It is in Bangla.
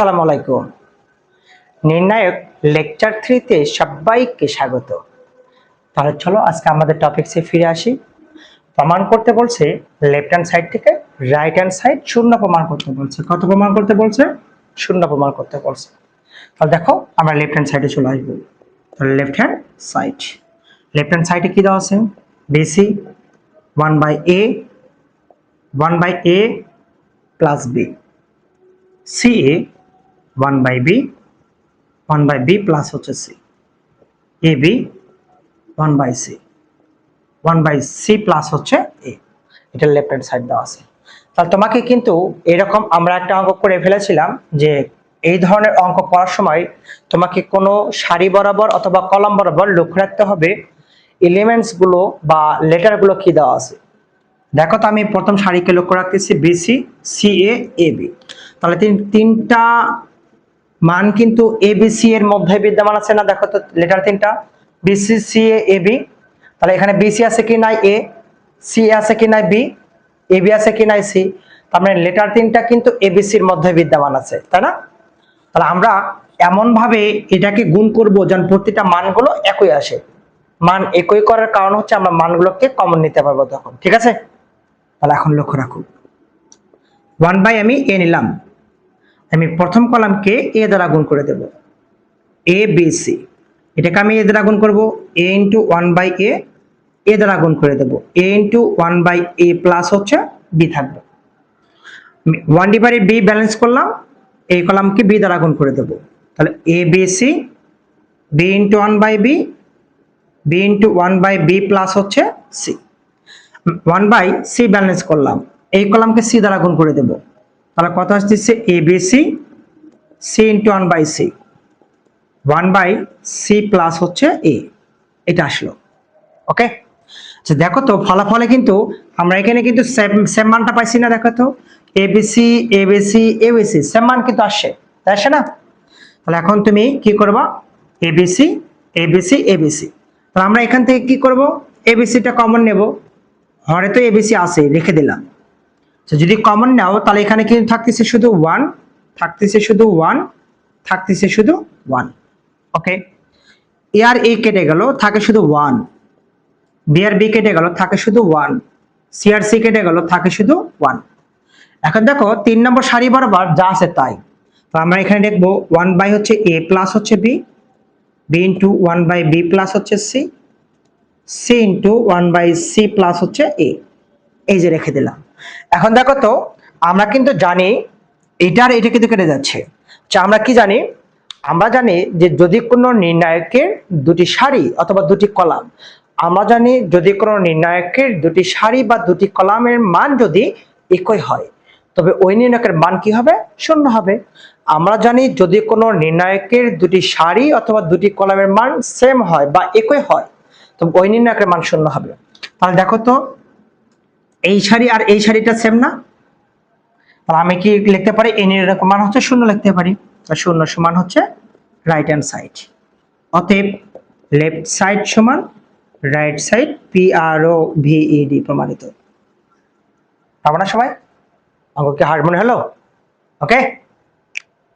আসসালামু আলাইকুম। নির্ণায়ক লেকচার থ্রিতে সবাইকে স্বাগত। তাহলে চলো আজকে আমাদের টপিকসে ফিরে আসি। প্রমাণ করতে বলছে লেফট হ্যান্ড সাইড থেকে রাইট হ্যান্ড সাইড শূন্য প্রমাণ করতে বলছে। কত প্রমাণ করতে বলছে? শূন্য প্রমাণ করতে বলছে। তাহলে দেখো আমরা লেফট হ্যান্ড সাইডে চলে আসব। তাহলে left hand side left hand সাইডে কি দেওয়া আছে? বেসি one by A one by A plus B C A one by B one by B plus হচ্ছে C A B one by C one by C plus হচ্ছে এ এটা লেফট হ্যান্ড সাইড দেওয়া আছে। তাহলে তোমাকে কিন্তু এরকম আমরা একটা অঙ্ক করে ফেলেছিলাম যে এই ধরনের অঙ্ক করার সময় তোমাকে কোনো সারি বরাবর অথবা কলাম বরাবর লক্ষ্য রাখতে হবে এলিমেন্টসগুলো বা লেটারগুলো কি দেওয়া আছে। দেখো তো আমি প্রথম সারিকে লক্ষ্য রাখতেছি বিসি সি এ বি তাহলে তিন তিনটা মান কিন্তু এ বি সি এর মধ্যে বিদ্যমান আছে না? দেখো তো লেটার তিনটা। BC C A A B তাহলে এখানে বিসি আছে কি নাই? এ সি আছে কি নাই? বি এ বি আছে কি নাই? সি তার মানে লেটার তিনটা কিন্তু এবিসির মধ্যে বিদ্যমান আছে, তাই না? তাহলে আমরা এমন ভাবে এটাকে গুণ করব যেন প্রতিটা মানগুলো একই আসে। মান একই করার কারণ হচ্ছে আমরা মানগুলোকে কমন নিতে পারব তখন, ঠিক আছে? তাহলে এখন লক্ষ্য রাখুন ওয়ান বাই আমি এ নিলাম। আমি প্রথম কলামকে এ দ্বারা গুণ করে দেব। এ, বি, সি। এটাকে আমি এ দ্বারা গুণ করব। A into one by A A দ্বারা গুণ করে দেব। A into one by A plus হচ্ছে বি থাকবে। ওয়ান ডিভাইডেড বি ব্যালেন্স করলাম। এই কলামকে বি দ্বারা গুণ করে দেব। তাহলে A, B, C, B into one by B B into one by B plus হচ্ছে C. One by C balance করলাম। এই কলামকে সি দ্বারা গুণ করে দেব। তাহলে কত আসতেছে A, B, C C into one by C one by C plus হচ্ছে এ এটা আসলো। ওকে আচ্ছা দেখো তো, ফলাফলে কিন্তু আমরা এখানে কিন্তু সেম মানটা পাইছি না, দেখো তো। A B C A B C A B C same মান কিন্তু আসছে। তাই আসে না? তাহলে এখন তুমি কি করবা? এ বি সি তাহলে আমরা এখান থেকে কি করব? সিটা কমন নেব। হরে তো এ বি সি আছে রেখে দিলাম। তো যদি কমন নাও, তাহলে এখানে কিন্তু থাকতেছে শুধু ওয়ান থাকতেছে শুধু ওয়ান থাকতেছে শুধু ওয়ান ওকে এ আর এ কেটে গেল, থাকে শুধু ওয়ান বি আর বি কেটে গেল, থাকে শুধু ওয়ান সি আর সি কেটে গেল, থাকে শুধু ওয়ান এখন দেখো, তিন নম্বর সারি বরাবর যা আছে তাই। তো আমরা এখানে দেখব ওয়ান বাই হচ্ছে এ প্লাস হচ্ছে B B into one by B plus হচ্ছে C C into one by C plus হচ্ছে এ এই যে রেখে দিলাম। এখন দেখো তো আমরা কিন্তু জানি এটার এটা কিন্তু কেটে যাচ্ছে। আচ্ছা, আমরা কি জানি? আমরা জানি যে যদি কোনো নির্ণায়কের দুটি সারি অথবা দুটি কলাম আমরা জানি যদি কোনো নির্ণায়কের দুটি সারি বা দুটি কলামের মান যদি একই হয় তবে ওই নির্ণায়কের মান কি হবে? শূন্য হবে। আমরা জানি যদি কোনো নির্ণায়কের দুটি সারি অথবা দুটি কলামের মান সেম হয় বা একই হয় তবে ওই নির্ণায়কের মান শূন্য হবে। তাহলে দেখো তো এই শাড়ি আর এই শাড়িটা সেম না? তাহলে আমি কি লিখতে পারি? এন এর মান হচ্ছে শূন্য লিখতে পারি। শূন্য সমান হচ্ছে রাইট হ্যান্ড সাইড অতএব লেফট সাইড সমান right side P R O V E D প্রমাণিত। পাবো না সবাই? আমাকে কি মনে হলো? ওকে